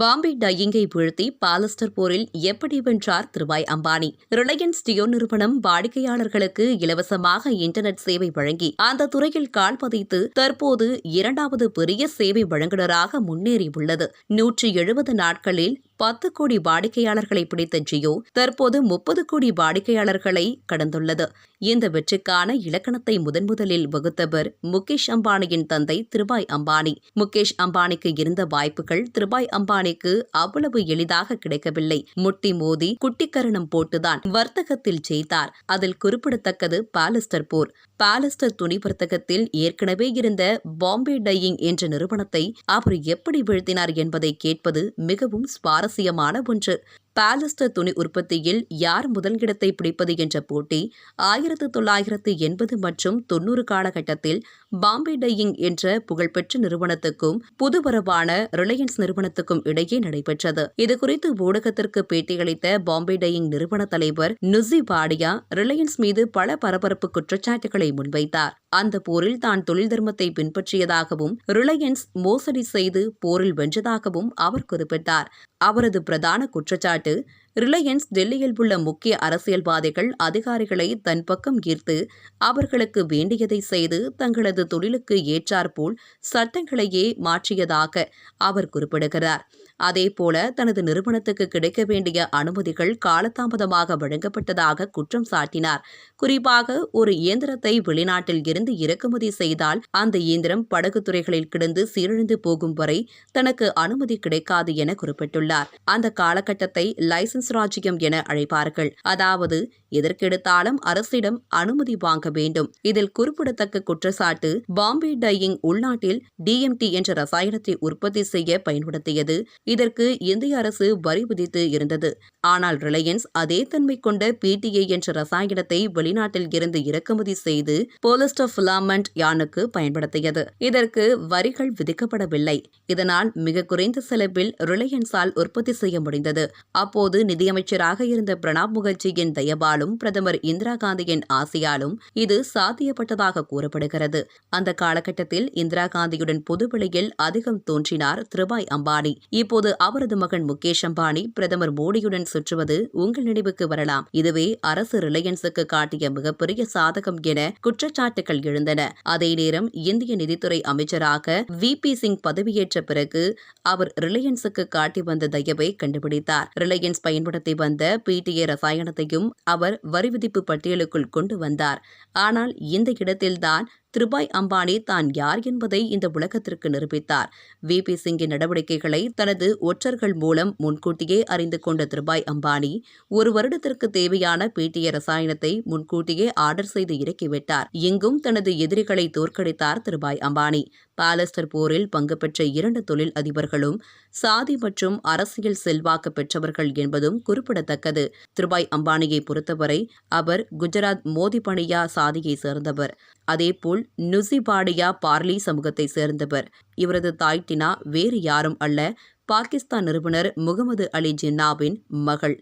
பாம்பே டையிங்கை வீழ்த்தி பாலஸ்டர் போரில் எப்படி வென்றார் திருபாய் அம்பானி? ரிலையன்ஸ் ஜியோ நிறுவனம் வாடிக்கையாளர்களுக்கு இலவசமாக இன்டர்நெட் சேவை வழங்கி அந்த துறையில் கால் பதித்து தற்போது இரண்டாவது பெரிய சேவை வழங்குநராக முன்னேறியுள்ளது. நூற்றி எழுபது நாட்களில் பத்து கோடி வாடிக்கையாளர்களை பிடித்த ஜியோ தற்போது முப்பது கோடி வாடிக்கையாளர்களை கடந்துள்ளது. இந்த வெற்றிக்கான இலக்கணத்தை முதன்முதலில் வகுத்தவர் முகேஷ் அம்பானியின் தந்தை திருபாய் அம்பானி. முகேஷ் அம்பானிக்கு இருந்த வாய்ப்புகள் திருபாய் அம்பானிக்கு அவ்வளவு எளிதாக கிடைக்கவில்லை. முட்டி மோதி குட்டிக்கரணம் போட்டுதான் வர்த்தகத்தில் ஜெயித்தார். அதில் குறிப்பிடத்தக்கது பாலிஸ்டர் போர். பாலிஸ்டர் துணி வர்த்தகத்தில் ஏற்கனவே இருந்த பாம்பே டையிங் என்ற நிறுவனத்தை அவர் எப்படி வீழ்த்தினார் என்பதை கேட்பது மிகவும் அவசியமான ஒன்று. பாலிஸ்டர் துணி உற்பத்தியில் யார் முதலிடத்தை பிடிப்பது என்ற போட்டி ஆயிரத்து தொள்ளாயிரத்து எண்பது மற்றும் தொன்னூறு காலகட்டத்தில் பாம்பே டையிங் என்ற புகழ்பெற்ற நிறுவனத்துக்கும் புதுவரவான ரிலையன்ஸ் நிறுவனத்துக்கும் இடையே நடைபெற்றது. இதுகுறித்து ஊடகத்திற்கு பேட்டியளித்த பாம்பே டையிங் நிறுவன தலைவர் நுசி பாடியா ரிலையன்ஸ் மீது பல பரபரப்பு குற்றச்சாட்டுகளை முன்வைத்தார். அந்த போரில் தான் தொழில் தர்மத்தை பின்பற்றியதாகவும் ரிலையன்ஸ் மோசடி செய்து போரில் வென்றதாகவும் அவர் குறிப்பிட்டார். அவரது பிரதான குற்றச்சாட்டு ரிலையன்ஸ் டெல்லியில் உள்ள முக்கிய அரசியல்வாதிகள் அதிகாரிகளை தன் பக்கம் ஈர்த்து அவர்களுக்கு வேண்டியதை செய்து தங்களது தொழிலுக்கு ஏற்றாற்போல் சட்டங்களையே மாற்றியதாக அவர் குறிப்பிடுகிறார். அதேபோல தனது நிறுவனத்துக்கு கிடைக்க வேண்டிய அனுமதிகள் காலதாமதமாக வழங்கப்பட்டதாக குற்றம் சாட்டினார். குறிப்பாக ஒரு இயந்திரத்தை வெளிநாட்டில் இருந்து இறக்குமதி செய்தால் அந்த இயந்திரம் படகு துறைகளில் கிடந்து சீரழிந்து போகும் வரை தனக்கு அனுமதி கிடைக்காது என குறிப்பிட்டுள்ளார். அந்த காலகட்டத்தை லைசன்ஸ் ராஜ்யம் என அழைப்பார்கள். அதாவது எதற்கெடுத்தாலும் அரசிடம் அனுமதி வாங்க வேண்டும். இதில் குறிப்பிடத்தக்க குற்றச்சாட்டு பாம்பே டையிங் உள்நாட்டில் டிஎம்டி என்ற ரசாயனத்தை உற்பத்தி செய்ய பயன்படுத்தியது. இதற்கு இந்திய அரசு வரி விதித்து இருந்தது. ஆனால் ரிலையன்ஸ் அதே தன்மை கொண்ட பிடிஏ என்ற ரசாயனத்தை வெளிநாட்டில் இருந்து இறக்குமதி செய்து போலிஸ்டர் பிலாமெண்ட் யானுக்கு பயன்படுத்தியது. இதற்கு வரிகள் விதிக்கப்படவில்லை. இதனால் மிக குறைந்த செலவில் ரிலையன்ஸால் உற்பத்தி செய்ய முடிந்தது. அப்போது நிதியமைச்சராக இருந்த பிரணாப் முகர்ஜியின் தயவாலும் பிரதமர் இந்திரா காந்தியின் ஆசையாலும் இது சாத்தியப்பட்டதாக கூறப்படுகிறது. அந்த காலகட்டத்தில் இந்திரா காந்தியுடன் பொதுவெளியில் அதிகம் தோன்றினார் திருபாய் அம்பானி. அப்போது அவரது மகன் முகேஷ் அம்பானி பிரதமர் மோடியுடன் சுற்றுவது உங்கள் நினைவுக்கு வரலாம். இதுவே அரசு ரிலையன்ஸுக்கு காட்டிய மிகப்பெரிய சாதகம் என குற்றச்சாட்டுகள் எழுந்தன. அதே நேரம் இந்திய நிதித்துறை அமைச்சராக வி. பி. சிங் பதவியேற்ற பிறகு அவர் ரிலையன்ஸுக்கு காட்டி வந்த தயவை கண்டுபிடித்தார். ரிலையன்ஸ் பயன்படுத்தி வந்த பிடிஏ ரசாயனத்தையும் அவர் வரிவிதிப்பு பட்டியலுக்குள் கொண்டு வந்தார். ஆனால் இந்த இடத்தில்தான் திருபாய் அம்பானி தான் யார் என்பதை இந்த உலகத்திற்கு நிரூபித்தார். வி. பி. சிங்கின் நடவடிக்கைகளை தனது ஒற்றர்கள் மூலம் முன்கூட்டியே அறிந்து கொண்ட திருபாய் அம்பானி ஒரு வருடத்திற்கு தேவையான பிடிஏ ரசாயனத்தை முன்கூட்டியே ஆர்டர் செய்து இறக்கிவிட்டார். எங்கும் தனது எதிரிகளை தோற்கடித்தார் திருபாய் அம்பானி. பாலஸ்டர் போரில் பங்கு பெற்ற இரண்டு தொழில் அதிபர்களும் சாதி மற்றும் அரசியல் செல்வாக்கு பெற்றவர்கள் என்பதும் குறிப்பிடத்தக்கது. திருபாய் அம்பானியை பொறுத்தவரை அவர் குஜராத் மோதிபணியா சாதியை சேர்ந்தவர். அதேபோல் நுசிபாடியா பார்லி சமூகத்தை சேர்ந்தவர். இவரது தாய் டினா வேறு யாரும் அல்ல பாகிஸ்தான் நிறுவனர் முகமது அலி ஜின்னாவின் மகள்.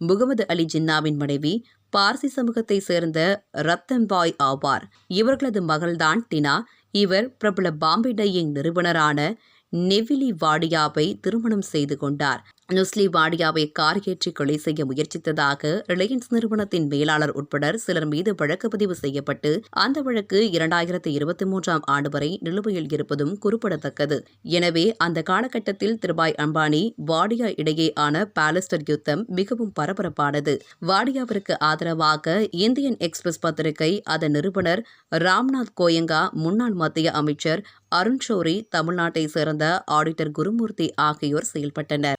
முகமது அலி ஜின்னாவின் மனைவி பார்சி சமூகத்தை சேர்ந்த ரத்தன்பாய் ஆவார். இவர்களது மகள்தான் டினா. இவர் பிரபல பாம்பே டையிங் நிறுவனரான நெவிலி வாடியாவை திருமணம் செய்து கொண்டார். நுஸ்லி வாடியாவை கார் ஏற்றி கொலை செய்ய முயற்சித்ததாக ரிலையன்ஸ் நிறுவனத்தின் மேலாளர் உட்பட சிலர் மீது வழக்கு பதிவு செய்யப்பட்டு அந்த வழக்கு இரண்டாயிரத்து இருபத்தி மூன்றாம் ஆண்டு வரை நிலுவையில் இருப்பதும் குறிப்பிடத்தக்கது. எனவே அந்த காலகட்டத்தில் திருபாய் அம்பானி வாடியா இடையே ஆன பாலஸ்டர் யுத்தம் மிகவும் பரபரப்பானது. வாடியாவிற்கு ஆதரவாக இந்தியன் எக்ஸ்பிரஸ் பத்திரிகை அதன் நிறுவனர் ராம்நாத் கோயங்கா முன்னாள் மத்திய அமைச்சர் அருண் ஷோரி தமிழ்நாட்டை சேர்ந்த ஆடிட்டர் குருமூர்த்தி ஆகியோர் செயல்பட்டனர்.